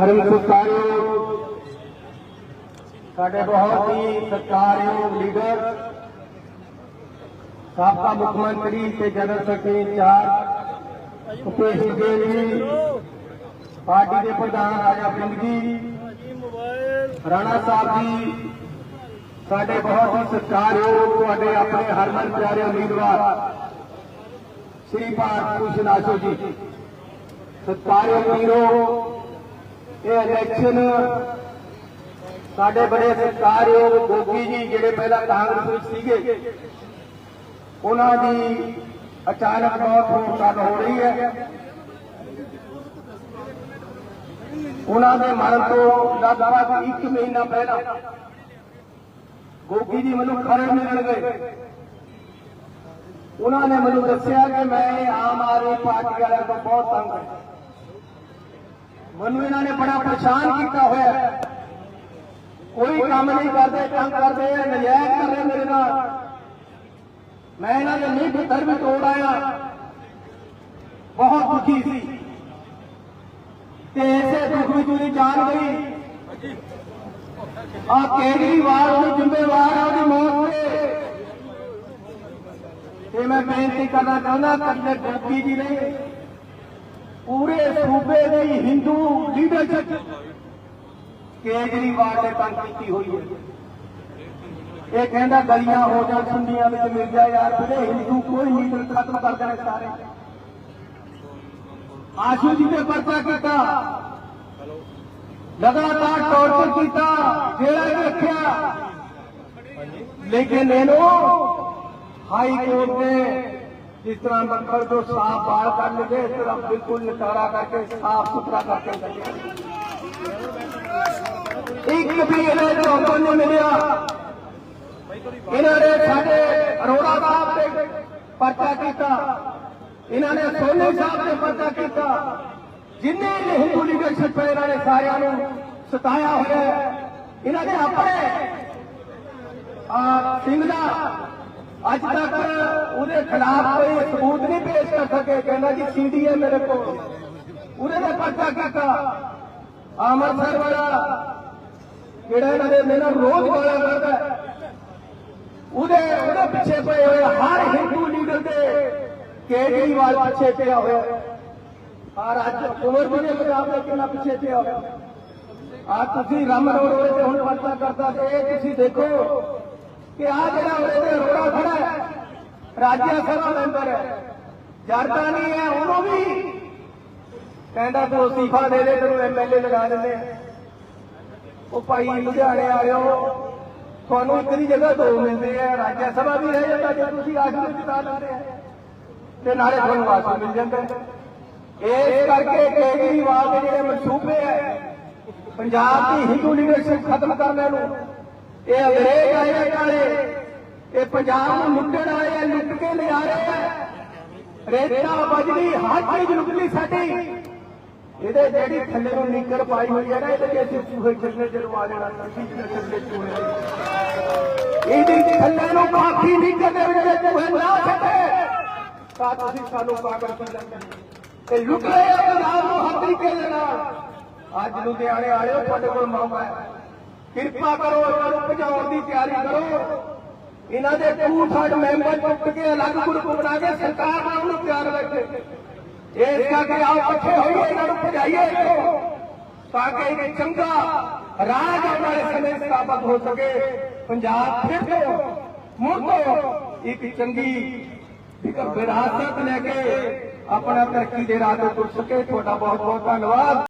ਪਰਮ ਸਤਿਕਾਰਯੋਗ ਸਾਡੇ ਬਹੁਤ ਹੀ ਸਤਿਕਾਰਯੋਗ ਲੀਡਰ। ਸਾਬਕਾ ਮੁੱਖ ਮੰਤਰੀ ਤੇ general secretary in-charge Bhupesh Baghel ji, party ਦੇ ਪ੍ਰਧਾਨ ਰਾਜਾ ਸਿੰਘ ਜੀ, ਰਾਣਾ ਸਾਹਿਬ ਜੀ, ਸਾਡੇ ਬਹੁਤ ਹੀ ਸਤਿਕਾਰਯੋਗ ਤੁਹਾਡੇ ਆਪਣੇ ਹਰਮਨ ਪਿਆਰੇ ਉਮੀਦਵਾਰ, ਸ੍ਰੀ ਭਾਰਤ ਭੂਸ਼ਣ ਆਸ਼ੋ ਜੀ। ਸਤਿਕਾਰਯੋਗ ਵੀਰੋ ਇਹ ਇਲੈਕਸ਼ਨ ਸਾਡੇ ਬੜੇ ਸਤਿਕਾਰਯੋਗ ਗੋਗੀ ਜੀ ਜਿਹੜੇ ਪਹਿਲਾਂ ਕਾਂਗਰਸ ਵਿੱਚ ਸੀਗੇ। ਉਹਨਾਂ ਦੀ ਅਚਾਨਕ ਬਹੁਤ ਹੋਣ ਕਾਰਨ ਹੋ ਰਹੀ ਹੈ। ਉਹਨਾਂ ਦੇ ਮਰਨ ਤੋਂ ਲਗਭਗ ਇੱਕ ਮਹੀਨਾ ਪਹਿਲਾਂ। ਗੋਗੀ ਜੀ ਮੈਨੂੰ ਖਬਰ ਮਿਲਣ ਗਏ। ਉਹਨਾਂ ਨੇ ਮੈਨੂੰ ਦੱਸਿਆ ਕਿ ਮੈਂ ਆਮ ਆਦਮੀ ਪਾਰਟੀ ਵਾਲਿਆਂ ਤੋਂ ਬਹੁਤ ਤੰਗ ਹਾਂ। ਮੈਨੂੰ ਇਹਨਾਂ ਨੇ ਬੜਾ ਪਰੇਸ਼ਾਨ ਕੀਤਾ ਹੋਇਆ ਕੋਈ ਕੰਮ ਨਹੀਂ ਕਰਦੇ, ਤੰਗ ਕਰਦੇ ਆ ਨਜਾਇਜ਼ ਕਰ ਰਹੇ ਮੇਰੇ ਨਾਲ। ਮੈਂ ਇਹਨਾਂ ਦੇ ਨਹੀਂ ਭਿੱਤਰ ਵੀ ਤੋੜ ਆਇਆ। ਬਹੁਤ ਦੁਖੀ ਸੀ। ਤੇ ਇਸੇ ਦੁੱਖ ਵਿੱਚ ਉਹਦੀ ਜਾਨ ਗਈ। ਆ ਕੇਜਰੀਵਾਲ ਨੂੰ ਜ਼ਿੰਮੇਵਾਰ ਹੈ ਉਹਦੀ ਮੌਤ ਤੇ? ਤੇ ਮੈਂ ਬੇਨਤੀ ਕਰਨਾ ਚਾਹੁੰਦਾ ਕੱਲੇ ਗੋਪੀ ਜੀ ਨੇ ਪੂਰੇ ਸੂਬੇ ਦੀ ਹਿੰਦੂ ਲੀਡਰਸ਼ਿਪ ਕੇਜਰੀਵਾਲ ਨੇ ਤੰਗ ਕੀਤੀ ਹੋਈ ਹੈ। ਇਹ ਕਹਿੰਦਾ ਗਲੀਆਂ ਹੋ ਜਾਣ ਸੁੰਨੀਆਂ ਵਿੱਚ ਮਿਲ ਜਾ ਯਾਰ ਬਲੇ ਹਿੰਦੂ ਕੋਈ ਲੀਡਰ ਖਤਮ ਕਰ ਦੇਣੇ ਸਾਰੇ। ਆਸ਼ੂ ਜੀ ਨੇ ਪਰਚਾ ਕੀਤਾ। ਲਗਾਤਾਰ ਟੌਰਚਰ ਕੀਤਾ ਜੇਲ੍ਹਾਂ 'ਚ ਰੱਖਿਆ। ਲੇਕਿਨ ਇਹਨੂੰ ਹਾਈ ਕੋਰਟ ਨੇ ਜਿਸ ਤਰ੍ਹਾਂ ਮੱਖਣ ਤੋਂ ਸਾਫ਼ ਬਾਲ ਕਰ ਲਗੇ ਇਸ ਤਰ੍ਹਾਂ ਬਿਲਕੁਲ ਨਿਤਾਰਾ ਕਰਕੇ, ਸਾਫ਼ ਸੁਥਰਾ ਕਰਕੇ ਕੱਢਿਆ ਇੱਕ ਵੀ ਇਹਦੇ ਚੋਂ ਨਹੀਂ ਮਿਲਿਆ। ਇਹਨਾਂ ਨੇ ਸਾਡੇ ਅਰੋੜਾ ਸਾਹਿਬ ਤੇ ਪਰਚਾ ਕੀਤਾ। ਇਹਨਾਂ ਨੇ ਸੋਨੀ ਸਾਹਿਬ ਤੇ ਪਰਚਾ ਕੀਤਾ। ਜਿੰਨੇ ਵੀ ਹਿੰਦੂ ਲੀਡਰਸ਼ਿਪ ਹੈ ਇਹਨਾਂ ਨੇ ਸਾਰਿਆਂ ਨੂੰ ਸਤਾਇਆ ਹੋਇਆ ਹੈ। ਇਹਨਾਂ ਖਿਲਾਫ ਕੋਈ ਸਬੂਤ ਨਹੀਂ ਪੇਸ਼ ਕਰ ਸਕੇ। ਕਹਿੰਦਾ ਜੀ ਸੀਡੀ ਹੈ ਮੇਰੇ ਕੋਲ। ਉਹਦੇ ਤੇ ਪਰਚਾ ਕੀਤਾ। ਅੰਮ੍ਰਿਤਸਰ ਵਾਲਾ ਕਿਹੜਾ ਇਹਨਾਂ ਦੇ ਮੇਰੇ ਰੋਜ਼ ਵਾਲਾ ਕਰਦਾ ਉਹਦੇ ਉਹਦੇ ਪਿੱਛੇ ਪਏ ਹੋਏ ਹਰ ਹਿੰਦੂ ਲੀਡਰ ਦੇ ਕੇਜਰੀਵਾਲ ਪਿੱਛੇ ਪਿਆ ਹੋਇਆ। ਆ ਅੱਜ ਕੁਮਰ ਜੀ ਦੇ ਮੁਕਾਬਲੇ ਕਿੰਨਾ ਪਿੱਛੇ ਪਿਆ ਹੋਇਆ। ਆ ਤੁਸੀਂ ਰਮ ਰੋਡ ਤੇ ਹੁਣ ਪਰਚਾ ਕਰਦਾ ਤੇ ਇਹ ਤੁਸੀਂ ਦੇਖੋ ਕਿ ਆ ਜਿਹੜਾ ਉਹਦੇ ਤੇ ਰੋੜਾ ਖੜਾ ਹੈ ਰਾਜ ਸਭਾ ਮੈਂਬਰ ਜਰਦਾ ਨਹੀਂ ਹੈ, ਉਹਨੂੰ ਵੀ। ਕਹਿੰਦਾ ਤੂੰ ਅਸਤੀਫਾ ਦੇ ਦੇ, ਤੈਨੂੰ ਐਮਐਲਏ ਲਗਾ ਦਿੰਦੇ ਆ। ਉਹ ਭਾਈ ਲੁਧਿਆਣੇ ਵਾਲਿਓ, ਤੁਹਾਨੂੰ ਇੱਕ ਦੀ ਜਗ੍ਹਾ ਦੋ ਮਿਲਦੇ ਆ। ਰਾਜ ਸਭਾ ਵੀ ਰਹਿ ਜਾਂਦਾ, ਜੇ ਤੁਸੀਂ ਆਸ਼ਰਮ ਜਿਤਾ ਲੈਂਦੇ ਆ। ਤੇ ਨਾਲੇ ਤੁਹਾਨੂੰ ਵਾਸਾ ਮਿਲ ਜਾਂਦਾ ਇਸ ਕਰਕੇ ਕੇਜਰੀਵਾਲ ਦੇ ਜਿਹੜੇ ਮਨਸੂਬੇ ਹੈ ਪੰਜਾਬ ਦੀ ਹਿੰਦੂ ਲੀਡਰਸ਼ਿਪ ਖਤਮ ਕਰਨ ਨੂੰ, ਇਹ ਅੰਗਰੇਜ਼ ਆਏ ਆ ਕਾਲੇ ਇਹ ਪੰਜਾਬ ਨੂੰ ਲੁੱਟਣ ਆਏ ਆ, ਲੁੱਟ ਕੇ ਲਿਆ ਰਹੇ ਆ। ਰੇਤਾ ਬਜਰੀ ਹਰ ਚੀਜ਼ ਲੁੱਟ ਲਈ ਸਾਡੀ। ਇਹਦੇ ਜਿਹੜੀ ਥੱਲੇ ਨੂੰ ਨਿੱਕਰ ਪਾਈ ਹੋਈ ਹੈ ਨਾ, ਇਹਦੇ ਵਿੱਚ ਅਸੀਂ ਚੂਹੇ ਚੱਲਣੇ ਜਲਵਾ ਦੇਣਾ ਤੁਸੀਂ ਜਿਹੜੇ ਥੱਲੇ ਚੂਹੇ ਇਹਦੀ ਥੱਲੇ ਨੂੰ ਕਾਫੀ ਨਿੱਕਰ ਦੇ ਵਿੱਚ ਚੂਹੇ ਨਾ ਛੱਡੇ। ਤਾਂ ਤੁਸੀਂ ਸਾਨੂੰ ਪਾਗਲ ਕਰ ਲੈਂਦੇ ਤੇ ਲੁੱਟ ਰਹੇ ਆ, ਪੰਜਾਬ ਨੂੰ ਹਰ ਤਰੀਕੇ ਦੇ ਨਾਲ। ਅੱਜ ਲੁਧਿਆਣੇ ਵਾਲਿਓ, ਤੁਹਾਡੇ ਕੋਲ ਮੌਕਾ ਹੈ। ਕਿਰਪਾ ਕਰੋ, ਇਹਨਾਂ ਨੂੰ ਭਜਾਉਣ ਦੀ ਤਿਆਰੀ ਕਰੋ। ਇਹਨਾਂ ਦੇ ਟੂ ਥਰਡ ਮੈਂਬਰ ਟੁੱਟ ਕੇ ਅਲੱਗ ਗਰੁੱਪ ਬਣਾ ਕੇ ਸਰਕਾਰ ਨਾਲ ਉਹਨੂੰ ਤਿਆਰ ਰੱਖੇ। ਇਸ ਕਰਕੇ ਆਓ ਇਕੱਠੇ ਹੋਈਏ, ਇਹਨਾਂ ਨੂੰ ਭਜਾਈਏ ਇੱਥੋਂ, ਤਾਂ ਕਿ ਇੱਕ ਚੰਗਾ ਰਾਜ ਆਉਣ ਵਾਲੇ ਸਮੇਂ ਸਥਾਪਿਤ ਹੋ ਸਕੇ। ਪੰਜਾਬ ਫਿਰ ਤੋਂ ਮੁੜ ਤੋਂ ਇੱਕ ਚੰਗੀ ਇੱਕ ਵਿਰਾਸਤ ਲੈ ਕੇ ਆਪਣਾ ਤਰੱਕੀ ਦੇ ਰਾਹ ਤੇ ਤੁਰ ਸਕੇ। ਤੁਹਾਡਾ ਬਹੁਤ ਬਹੁਤ ਧੰਨਵਾਦ।